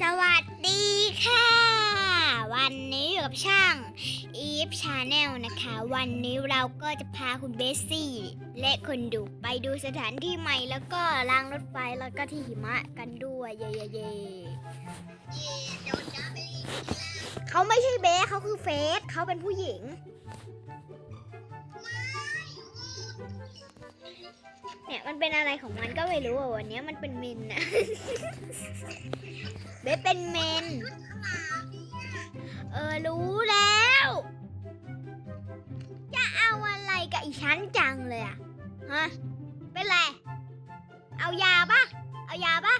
สวัสดีค่ะ วันนี้อยู่กับช่าง Eve Channel นะคะ วันนี้เราก็จะพาคุณเบสซี่ และคนดูไปดูสถานที่ใหม่แล้วก็รางรถไฟแล้วก็ที่หิมะกันด้วยเย่เย่เย่เขาไม่ใช่เบสเขาคือเฟสเขาเป็นผู้หญิง เนี่ยมันเป็นอะไรของมันก็ไม่รู้อะวันนี้มันเป็นเมนนะเบสเป็นเมน เออรู้แล้ว จะเอาอะไรกับอีฉันจังเลยอะฮะเป็นไร เอายาปะเอายาปะ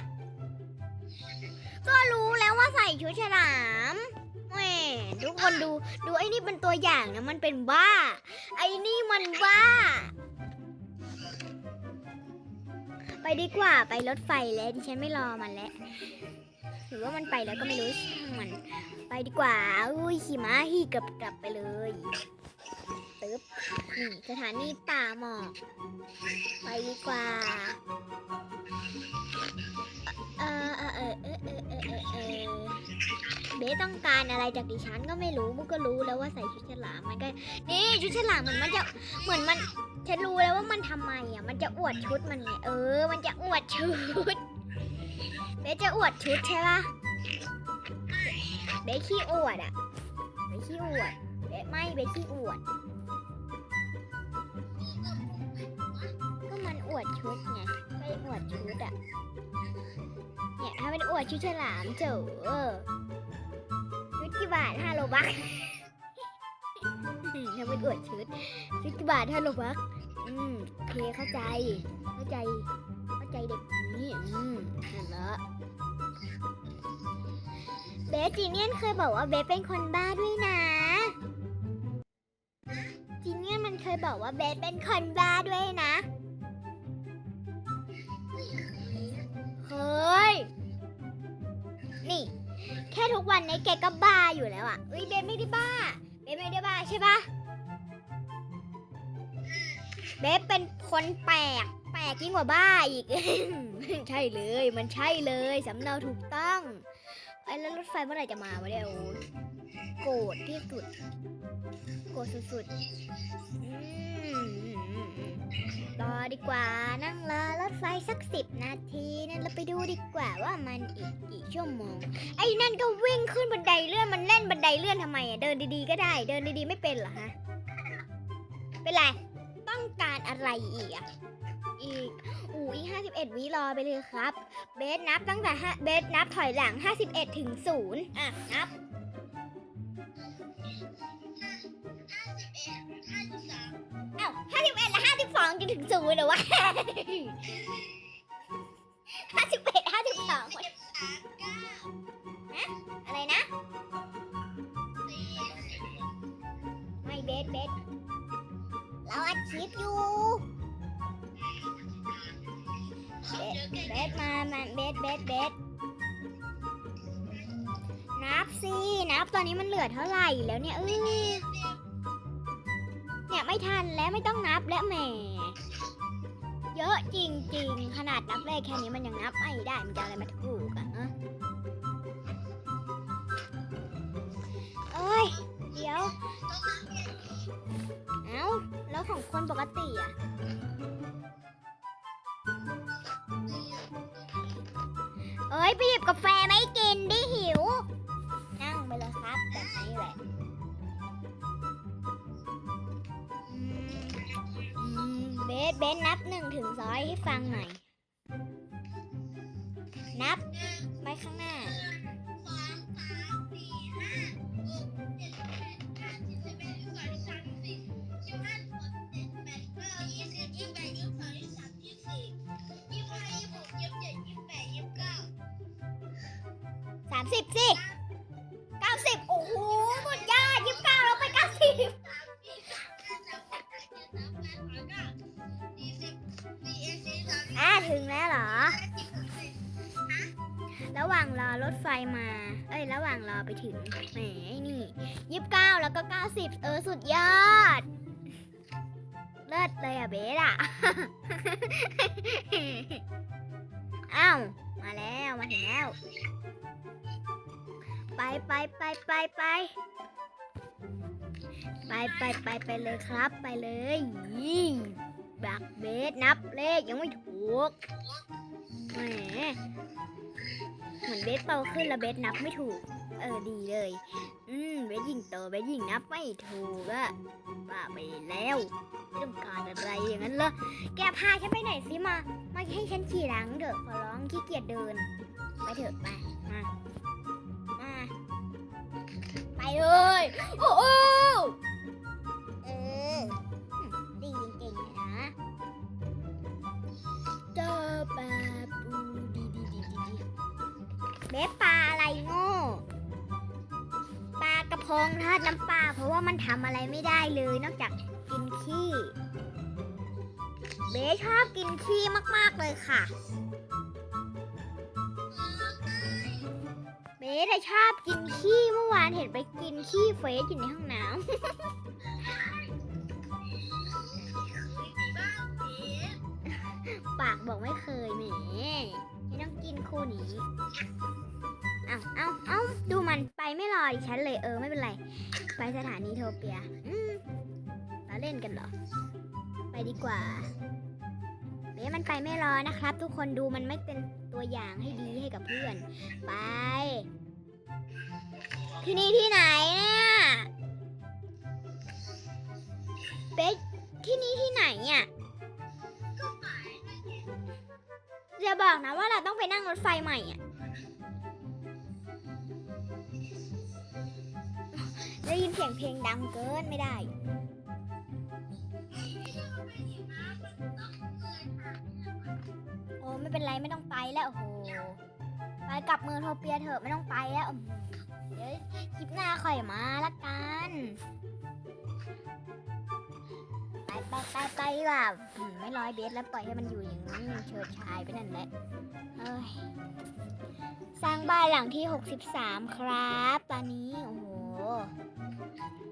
ก็รู้แล้วว่าใส่ชุดฉลามแหมทุกคนดูดูไอ้นี่เป็นตัวอย่างนะมันเป็นบ้า ไอ้นี่มันบ้า ไปดีกว่าไปรถไฟแล้วดิฉันไม่รอมันแล้วหรือว่ามันไปแล้วก็ไม่รู้ช่างมัน ไปดีกว่าอุ้ยขี่ม้าฮี่กลับกลับไปเลยตึ๊บนี่สถานีตาหมอกไปดีกว่าเออเออเออเออเออเออเบสต้องการอะไรจากดิฉันก็ไม่รู้มุกก็รู้แล้วว่าใส่ชุดฉลามมันก็นี่ชุดฉลามมันมันจะเหมือนมัน ฉันรู้แล้วว่ามันทำไมอะ มันจะอวดชุดมันไงเออ มันจะอวดชุด เบสจะอวดชุดใช่ปะเบสขี้อวดอะ เบสขี้อวด เบสไม่เบสขี้อวด ก็มันอวดชุดไงไปอวดชุดอะ เนี่ยถ้าเป็นอวดชุดฉลามเจ๋อเออชุดกี่บาทห้าโลบัก ถ้าเป็นอวดชุดชุดกี่บาทห้าโลบักอืมโอเคเข้าใจ เข้าใจ เข้าใจเด็กนี้อืมเห็นแล้วเบสจีเนียนเคยบอกว่าเบสเป็นคนบ้าด้วยนะจีเนียนมันเคยบอกว่าเบสเป็นคนบ้าด้วยนะเฮ้ยนี่ แค่ทุกวันนี้แกก็บ้าอยู่แล้วอะเฮ้ยเบสไม่ได้บ้า บ๊ไม่ได้บ้าใช่ปะเบ๊เป็นคนแปลก แปลกยิ่งกว่าบ้าอีก ใช่เลย มันใช่เลยสำเนาถูกต้องไอ้แล้วรถไฟเมื่อไหร่จะมาวะเนี่ยโอ้โกรธที่สุด โกรธสุดๆอืม รอดีกว่านั่งรอรถไฟสักสิบนาทีนั่นเราไปดูดีกว่าว่ามันอีกกี่ชั่วโมง ไอ้นั่นก็วิ่งขึ้นบันไดเลื่อนมันเล่นบันไดเลื่อนทำไมอะเดินดีๆก็ได้ เดินดีๆไม่เป็นเหรอฮะเป็นไรต้องการอะไรอีกอะอีกอูอีกห้าสิบเอ็ดวิรอไปเลยครับ เบสนับตั้งแต่ห้าเบสนับถอยหลังห้าสิบเอ็ดถึงศูนย์อะนับ สองจนถึงศูนย์เหรอวะห้าสิบเอ็ดห้าสิบสองอะไรนะไม่เบสเบสเราอัดคลิปอยู่เบสเบสมามาเบสเบสเบสนับสินับตอนนี้มันเหลือเท่าไหร่แล้วเนี่ยเออเนี่ย ไม่ทันแล้วไม่ต้องนับแล้วแหม เยอะจริง ๆ ขนาดนับเลขแค่นี้มันยังนับไม่ได้มันจะอะไรมาถูกอะฮะเอ้ย เดี๋ยว เอ้า แล้วของคนปกติอะเอ้ย ไปหยิบกาแฟไม่กินดิหิว นั่งไปเลยครับ แบบนี้แหละ สเบสนับหนึ่งถึงร้อยให้ฟังหน่อย นับไปข้างหน้าสามสิบสิ ถึงแล้วเหรอ ระหว่างรอรถไฟมา เอ้ย ระหว่างรอไปถึง แหม นี่ยี่สิบเก้าแล้วก็เก้าสิบเออ สุดยอด เลิศเลยอะเบสอะอ้าว มาแล้ว มาถึงแล้ว ไปไปไปไปไปไปไปไปไปเลยครับ ไปเลย บักเบสนับเลขยังไม่ถูกแหมเหมือนเบสโตขึ้นแล้วเบสนับไม่ถูก เออดีเลย อืมเบสยิ่งโตเบสยิ่งนับไม่ถูกอะบ้าไปแล้วไม่ต้องการอะไรอย่างนั้นเหรอแกพาฉันไปไหนสิมา มาให้ฉันขี่หลังเถอะขอร้องขี้เกียจเดิน ไปเถอะไปมามาไปเลยโอ้ จากกินขี้ เบ๊ชอบกินขี้มาก ๆ เลยค่ะ เบสอะชอบกินขี้เมื่อวานเห็นไปกินขี้เฟสอยู่ในห้องน้ำ ปากบอกไม่เคยแหมไม่ต้องกินคู่นี้ เอาเอาเอาดูมันไปไม่รอดิฉันเลยเออไม่เป็นไร ไปสถานีโทเปีย อืมเราเล่นกันเหรอ ไปดีกว่าเบสมันไปไม่รอนะครับ ทุกคนดูมันไม่เป็นตัวอย่างให้ดีให้กับเพื่อน ไป ที่นี่ที่ไหนเนี่ยเบสที่นี่ที่ไหนเนี่ยอย่าบอกนะว่าเราต้องไปนั่งรถไฟใหม่อะ ได้ยินเสียงเพลงดังเกินไม่ได้ โอ้ไม่เป็นไรไม่ต้องไปแล้วโอ้โหไปกลับเมืองโทเปียเถอะไม่ต้องไปแล้วเดี๋ยวคลิปหน้าค่อยมาละกันไปไปไปไปว่าไม่ร้อยเบสแล้วปล่อยให้มันอยู่อย่างนี้เฉิดฉายไปนั่นแหละเอ้ยสร้างบ้านหลังที่ 63 ครับ ตอนนี้ โอ้โห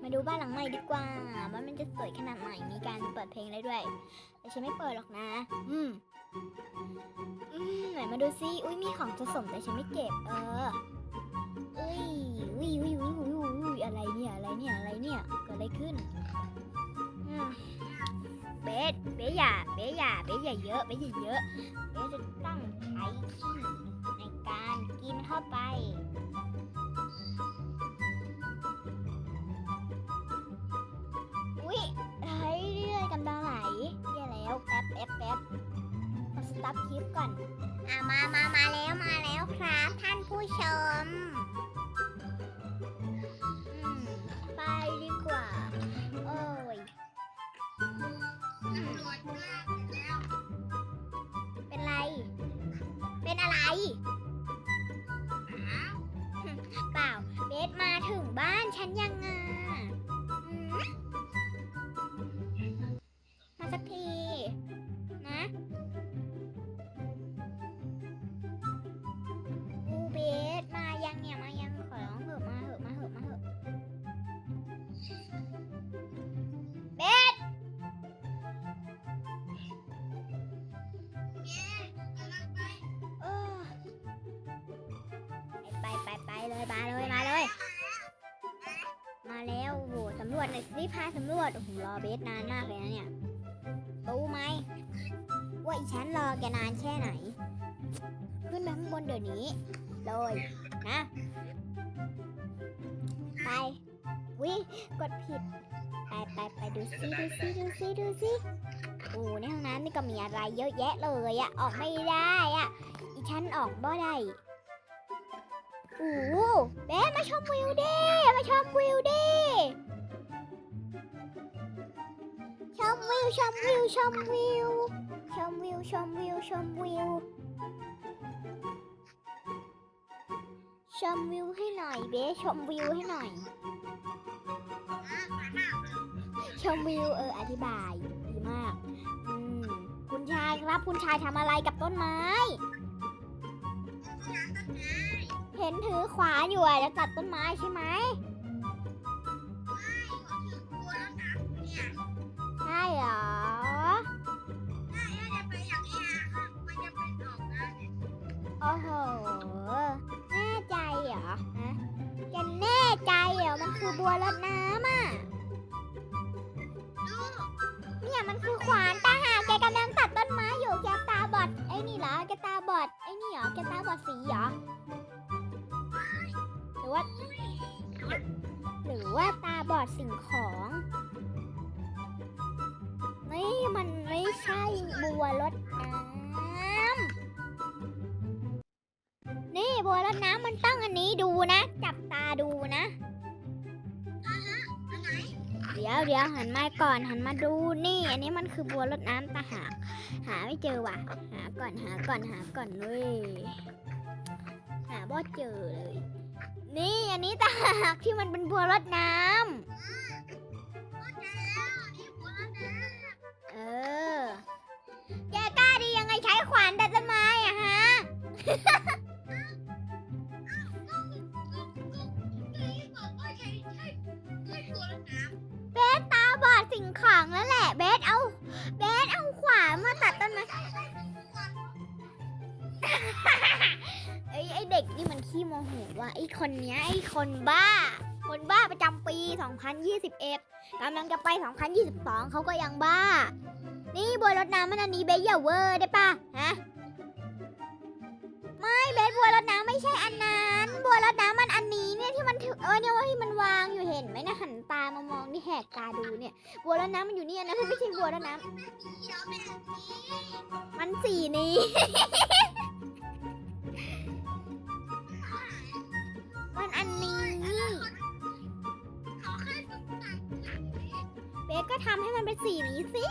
มาดูบ้านหลังใหม่ดีกว่าว่ามันจะสวยขนาดไหนมีการเปิดเพลงได้ด้วย แต่ฉันไม่เปิดหรอกนะ อืมอืมไหนมาดูซิอุ้ยมีของผสมแต่ฉันไม่เก็บ เอออุ้ยอุ้ยอุ้ยอุ้ยอุ้ยอุ้ยอุ้ยอะไรเนี่ยอะไรเนี่ยอะไรเนี่ยเกิดอะไรขึ้นเบสเบสอย่าเบสอย่าเบสอย่าเยอะเบสอย่าเยอะเบสจะตั้งใช้ขี้ในการกินเข้าไป อะมามามาแล้วมาแล้วครับท่านผู้ชมไปดีกว่า โอ้ยอืมเป็นไร เป็นอะไรเปล่าเบสมาถึงบ้านฉันยังไงอืมมาสักที ไปไปไปเลยมาเลยมาเลย มาแล้วโหสำรวจหน่อยสิพาสำรวจโอ้โหรอเบสนานมากเลยนะเนี่ยรู้ไหมว่าอีฉันรอแกนานแค่ไหน ขึ้นไปข้างบนเดี๋ยวนี้เลยนะ ไปวิกดผิด ไปไปไปดูซิดูซิดูซิดูซิโอ้ในห้องน้ำนี่ก็มีอะไรเยอะแยะเลยอะออกไม่ได้อะอีฉันออกบ่ได้ โอ้โหแม่มาชมวิวดิมาชมวิวดิชมวิวชมวิวชมวิวชมวิวชมวิวชมวิวชมวิวให้หน่อยเบสชมวิวให้หน่อยชมวิวเอออธิบายดีมาก อืมคุณชายครับคุณชายทำอะไรกับต้นไม้ เห็นถือขวานอยู่อะจะตัดต้นไม้ใช่ไหมใช่เหรอโอ้โหแน่ใจเหรอฮะแกบัวรดน้ำอะเนี่ยมันคือขวานตาหาแกกำลังตัดต้นไม้อยู่แกตาบอดไอ้นี่เหรอแกตาบอดไอ้นี่เหรอแกตาบอดสีเหรอ สิ่งของ นี่มันไม่ใช่บัวรดน้ำ นี่บัวรดน้ำมันต้องอันนี้ดูนะ จับตาดูนะ เดี๋ยวเดี๋ยวหันมาก่อนหันมาดูนี่ อันนี้มันคือบัวรดน้ำตาหากหาไม่เจอว่ะ หาก่อนหาก่อนหาก่อนเว้ยหาบ่เจอเลย นี่อันนี้ตาหากที่มันเป็นบัวรดน้ำเออ แกกล้าดียังไงใช้ขวานตัดต้นไม้อะฮะเบสตาบอดสิ่งของแล้วแหละ ขี้โมโหว่ะไอ้คนเนี้ยไอ้คนบ้า คนบ้าประจำปี 2021กำลังจะไป 2022 เขาก็ยังบ้า นี่บัวรดน้ำมันอันนี้เบสอย่าเวอร์ได้ปะฮะ ไม่เบสบัวรดน้ำไม่ใช่อันนั้น บัวรดน้ำมันอันนี้เนี่ยที่มันถือเออเนี่ยว่าที่มันวางอยู่เห็นไหมนะหันตามามองที่แหกตาดูเนี่ย บัวรดน้ำมันอยู่นี่อันนั้นมันไม่ใช่บัวรดน้ำมันสีนี้ สก็ทำให้มันเป็นสีนี้สิ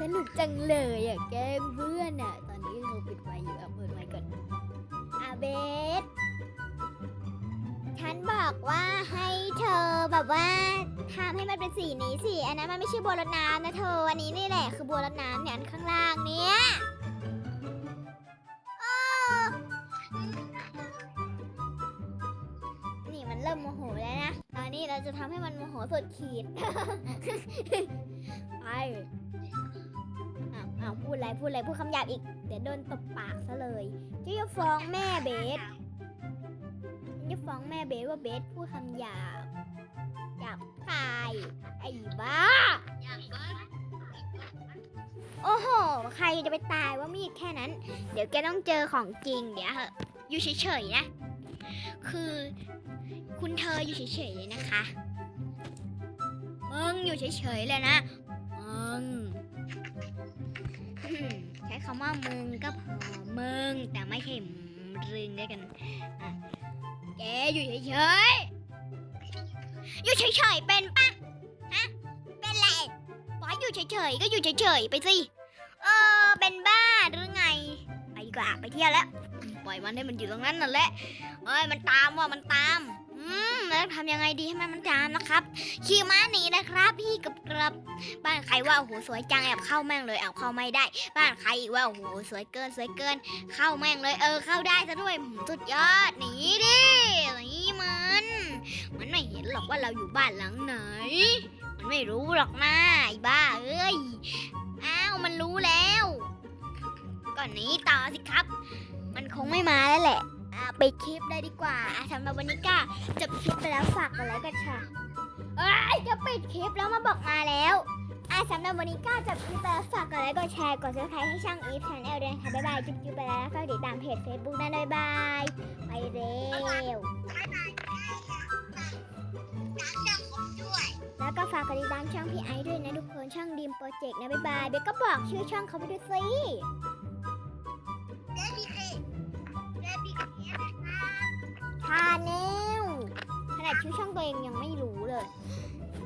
สนุกจังเลยอะแกล้งเพื่อนอะ ตอนนี้เราปิดไฟอยู่เอะเปิดไฟก่อนอะเบส ฉันบอกว่าให้เธอแบบว่าทำให้มันเป็นสีนี้สิ อันนั้นมันไม่ใช่บัวรดน้ำนะเธอ อันนี้นี่แหละคือบัวรดน้ำเนี่ยอันข้างล่างเนี่ย เราจะทำให้มันโมโหสุดขีด ไปอ้าวอ้าวพูดอะไรพูดอะไรพูดคำหยาบอีก เดี๋ยวโดนตบปากซะเลยจะจะฟ้องแม่เบสจะฟ้องแม่เบสว่าเบสพูดคำหยาบหยาบคายไอ้บ้า โอ้โห ใครจะไปตายว่ามีดแค่นั้น เดี๋ยวแกต้องเจอของจริงเดี๋ยวเหอะอยู่เฉยๆนะ คือ คุณเธออยู่เฉยๆเลยนะคะมึงอยู่เฉยๆเลยนะมึงอืมใช้คำว่ามึงก็พอมึงแต่ไม่ใช่รึงด้วยกันอะแกอยู่เฉยๆอยู่เฉยๆเป็นปะฮะเป็นไรบอกให้อยู่เฉยๆก็อยู่เฉยๆไปสิเออเป็นบ้าหรือไงไปดีกว่าไปเที่ยวแล้วป ล่อยมันให้มันอยู่ตรงนั้นนั่นแหละเอ้ยมันตามว่ะมันตามอืมแล้วทำยังไงดีให้มันมันตามนะครับขี่ม้าหนีนะครับ พี่กับกรับบ้านใครว่าโอ้โหสวยจังแอบเข้าแม่งเลยแอบเข้าไม่ได้ บ้านใครอีกว่าโอ้โหสวยเกินสวยเกิน เข้าแม่งเลยเออเข้าได้ซะด้วยหมสุดยอดหนีดิหนีมันมันไม่เห็นหรอกว่าเราอยู่บ้านหลังไหน มันไม่รู้หรอกนะไอ้บ้าเอ้ยอ้าวมันรู้แล้ว ก่อนหนี้ต่อสิครับ มันคงไม่มาแล้วแหละอะไปดคลิปได้ดีกว่าอะสำหรับวันนี้ก็จบคลิปไปแล้วฝากกดไลค์กดแชร์เอ้ยจะปิดคลิปแล้วมาบอกมาแล้วอะสำหรับวันนี้ก็จบคลิปไปแล้วฝากกดไลค์กดแชร์กดซับสไครต์ให้ช่างอีฟแชนแนลด้วยนะคะบ๊ายบายจุ๊บจุ๊บไปแล้วแล้วก็ติดตามเพจ Facebook ได้เลยบายไปเร็วแล้วก็ฝากกดติดตามช่องพี่ไอซ์ด้วยนะทุกคนช่องดีมโปรเจกต์นะบ๊ายบายเบลก็บอกชื่อช่องเขาไปด้วยสิาแนลขนาดชื่อช่องตัวเองยังไม่รู้เลย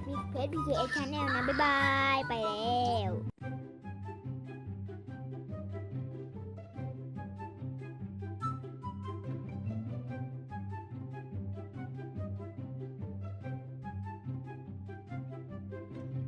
มีเพจ BKS Channel นะ บ๊ายบาย ไปแล้ว